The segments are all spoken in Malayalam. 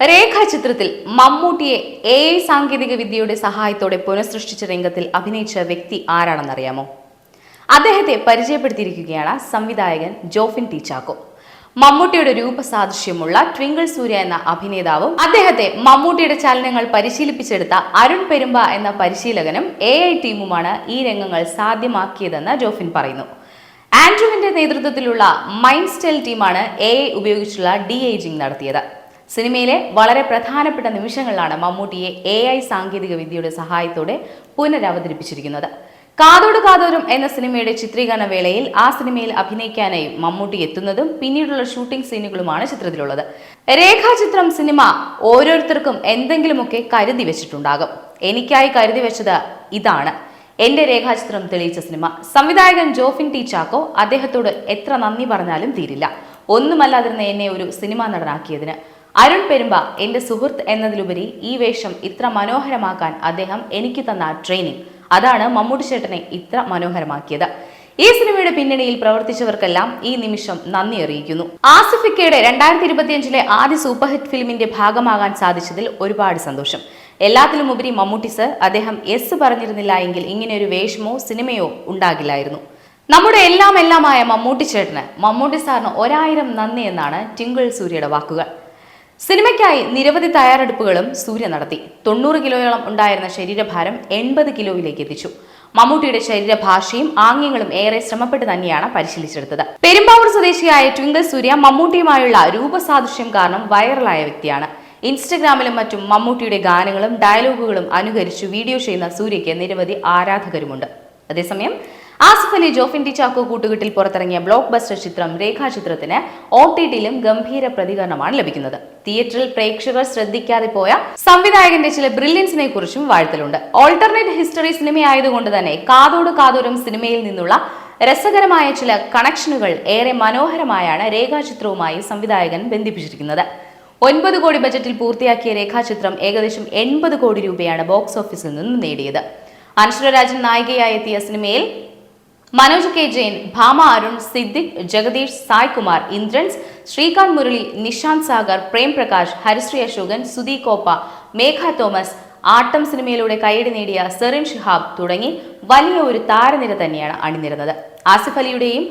രേഖാചിത്രത്തിൽ മമ്മൂട്ടിയെ എ ഐ സാങ്കേതിക വിദ്യയുടെ സഹായത്തോടെ പുനഃസൃഷ്ടിച്ച രംഗത്തിൽ അഭിനയിച്ച വ്യക്തി ആരാണെന്നറിയാമോ? അദ്ദേഹത്തെ പരിചയപ്പെടുത്തിയിരിക്കുകയാണ് സംവിധായകൻ ജോഫിൻ ടീച്ചാക്കോ. ചാക്കോ മമ്മൂട്ടിയുടെ രൂപസാദൃശ്യമുള്ള ട്വിങ്കിൾ സൂര്യ എന്ന അഭിനേതാവും അദ്ദേഹത്തെ മമ്മൂട്ടിയുടെ ചലനങ്ങൾ പരിശീലിപ്പിച്ചെടുത്ത അരുൺ പെരുമ്പ എന്ന പരിശീലകനും എ ടീമുമാണ് ഈ രംഗങ്ങൾ സാധ്യമാക്കിയതെന്ന് ജോഫിൻ പറയുന്നു. ആൻഡ്രുവിന്റെ നേതൃത്വത്തിലുള്ള മൈൻഡ് സ്റ്റൈൽ ടീമാണ് എ ഉപയോഗിച്ചുള്ള ഡി ഏജിംഗ് നടത്തിയത്. സിനിമയിലെ വളരെ പ്രധാനപ്പെട്ട നിമിഷങ്ങളിലാണ് മമ്മൂട്ടിയെ എ ഐ സാങ്കേതിക വിദ്യയുടെ സഹായത്തോടെ പുനരവതരിപ്പിച്ചിരിക്കുന്നത്. കാതോട് കാതോരും എന്ന സിനിമയുടെ ചിത്രീകരണ വേളയിൽ ആ സിനിമയിൽ അഭിനയിക്കാനായി മമ്മൂട്ടി എത്തുന്നതും പിന്നീടുള്ള ഷൂട്ടിംഗ് സീനുകളുമാണ് ചിത്രത്തിലുള്ളത്. രേഖാചിത്രം സിനിമ ഓരോരുത്തർക്കും എന്തെങ്കിലുമൊക്കെ കരുതി വെച്ചിട്ടുണ്ടാകും. എനിക്കായി കരുതി വെച്ചത് ഇതാണ്. എന്റെ രേഖാചിത്രം തെളിയിച്ച സിനിമ. സംവിധായകൻ ജോഫിൻ ടി ചാക്കോ അദ്ദേഹത്തോട് എത്ര നന്ദി പറഞ്ഞാലും തീരില്ല. ഒന്നുമല്ലാതിരുന്ന എന്നെ ഒരു സിനിമാ നടനാക്കിയതിന്. അരുൺ പെരുമ്പ എന്റെ സുഹൃത്ത് എന്നതിലുപരി ഈ വേഷം ഇത്ര മനോഹരമാക്കാൻ അദ്ദേഹം എനിക്ക് തന്ന ട്രെയിനിങ്. അതാണ് മമ്മൂട്ടി ചേട്ടനെ ഇത്ര മനോഹരമാക്കിയത്. ഈ സിനിമയുടെ പിന്നണിയിൽ പ്രവർത്തിച്ചവർക്കെല്ലാം ഈ നിമിഷം നന്ദി അറിയിക്കുന്നു. ആസിഫിക്കയുടെ രണ്ടായിരത്തി ഇരുപത്തിയഞ്ചിലെ ആദ്യ സൂപ്പർ ഹിറ്റ് ഫിലിമിന്റെ ഭാഗമാകാൻ സാധിച്ചതിൽ ഒരുപാട് സന്തോഷം. എല്ലാത്തിലും ഉപരി മമ്മൂട്ടി സർ അദ്ദേഹം എസ് പറഞ്ഞിരുന്നില്ല എങ്കിൽ ഇങ്ങനെ ഒരു വേഷമോ സിനിമയോ ഉണ്ടാകില്ലായിരുന്നു. നമ്മുടെ എല്ലാം എല്ലാമായ മമ്മൂട്ടി ചേട്ടന് മമ്മൂട്ടി സാറിന് ഒരായിരം നന്ദി എന്നാണ് ടിങ്കിൾ സൂര്യയുടെ വാക്കുകൾ. സിനിമയ്ക്കായി നിരവധി തയ്യാറെടുപ്പുകളും സൂര്യ നടത്തി. തൊണ്ണൂറ് കിലോയോളം ഉണ്ടായിരുന്ന ശരീരഭാരം എൺപത് കിലോയിലേക്ക് എത്തിച്ചു. മമ്മൂട്ടിയുടെ ശരീരഭാഷയും ആംഗ്യങ്ങളും ഏറെ ശ്രമപ്പെട്ട് തന്നെയാണ് പരിശീലിച്ചെടുത്തത്. പെരുമ്പാവൂർ സ്വദേശിയായ ട്വിങ്കിൾ സൂര്യ മമ്മൂട്ടിയുമായുള്ള രൂപസാദൃശ്യം കാരണം വൈറലായ വ്യക്തിയാണ്. ഇൻസ്റ്റഗ്രാമിലും മറ്റും മമ്മൂട്ടിയുടെ ഗാനങ്ങളും ഡയലോഗുകളും അനുകരിച്ച് വീഡിയോ ചെയ്യുന്ന സൂര്യയ്ക്ക് നിരവധി ആരാധകരുമുണ്ട്. അതേസമയം ആസിഫ് അലി ജോഫിൻ ടി ചാക്കോ കൂട്ടുകെട്ടിൽ പുറത്തിറങ്ങിയ ബ്ലോക്ക് ബസ്റ്റർ ചിത്രം രേഖാചിത്രത്തിന് ഒ ടി ടിയിലും ഗംഭീര പ്രതികരണമാണ് ലഭിക്കുന്നത്. തിയേറ്ററിൽ പ്രേക്ഷകർ ശ്രദ്ധിക്കാതെ പോയ സംവിധായകന്റെ ചില ബ്രില്യൻസിനെ കുറിച്ചും വാഴ്ത്തലുണ്ട്. ഓൾട്ടർനേറ്റ് ഹിസ്റ്ററി സിനിമയായതുകൊണ്ട് തന്നെ കാതോട് കാതോരം സിനിമയിൽ നിന്നുള്ള രസകരമായ ചില കണക്ഷനുകൾ ഏറെ മനോഹരമായാണ് രേഖാചിത്രവുമായി സംവിധായകൻ ബന്ധിപ്പിച്ചിരിക്കുന്നത്. ഒൻപത് കോടി ബജറ്റിൽ പൂർത്തിയാക്കിയ രേഖാചിത്രം ഏകദേശം എൺപത് കോടി രൂപയാണ് ബോക്സ് ഓഫീസിൽ നിന്നും നേടിയത്. അനശ്വരരാജൻ നായികയായി എത്തിയ സിനിമയിൽ മനോജ് കെ ജെയിൻ ഭാമ അരുൺ സിദ്ദിഖ് ജഗദീഷ് സായ് കുമാർ ഇന്ദ്രൻസ് ശ്രീകാന്ത് മുരളി നിഷാന്ത് സാഗർ പ്രേം പ്രകാശ് ഹരിശ്രീ അശോകൻ സുധി കോപ്പ മേഘ തോമസ് ആട്ടം സിനിമയിലൂടെ കൈയടി നേടിയ സെറിൻ ഷിഹാബ് തുടങ്ങി വലിയ ഒരു താരനിര തന്നെയാണ് അണിനിരുന്നത്. ആസിഫ് അലിയുടെയും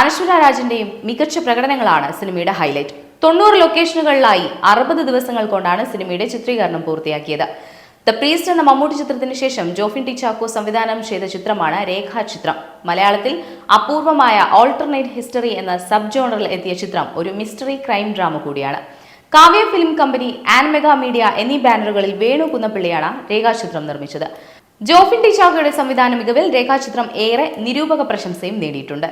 അനശ്വര രാജിന്റെയും മികച്ച പ്രകടനങ്ങളാണ് സിനിമയുടെ ഹൈലൈറ്റ്. തൊണ്ണൂറ് ലൊക്കേഷനുകളിലായി അറുപത് ദിവസങ്ങൾ കൊണ്ടാണ് സിനിമയുടെ ചിത്രീകരണം പൂർത്തിയാക്കിയത്. ദ പ്രീസ്റ്റ് എന്ന മമ്മൂട്ടി ചിത്രത്തിന് ശേഷം ജോഫിൻ ടി ചാക്കോ സംവിധാനം ചെയ്ത ചിത്രമാണ് രേഖാചിത്രം. മലയാളത്തിൽ അപൂർവമായ ഓൾട്ടർനേറ്റ് ഹിസ്റ്ററി എന്ന സബ് ജോണറിൽ എത്തിയ ചിത്രം ഒരു മിസ്റ്ററി ക്രൈം ഡ്രാമ കൂടിയാണ്. Kavya film company Ann Mega media എന്നീ ബാനറുകളിൽ വേണു കുന്നപ്പിള്ളിയാണ് രേഖാചിത്രം നിർമ്മിച്ചത്. ജോഫിൻ ടി ചാക്കോയുടെ സംവിധാന മികവിൽ രേഖാചിത്രം ഏറെ നിരൂപക പ്രശംസയും നേടിയിട്ടുണ്ട്.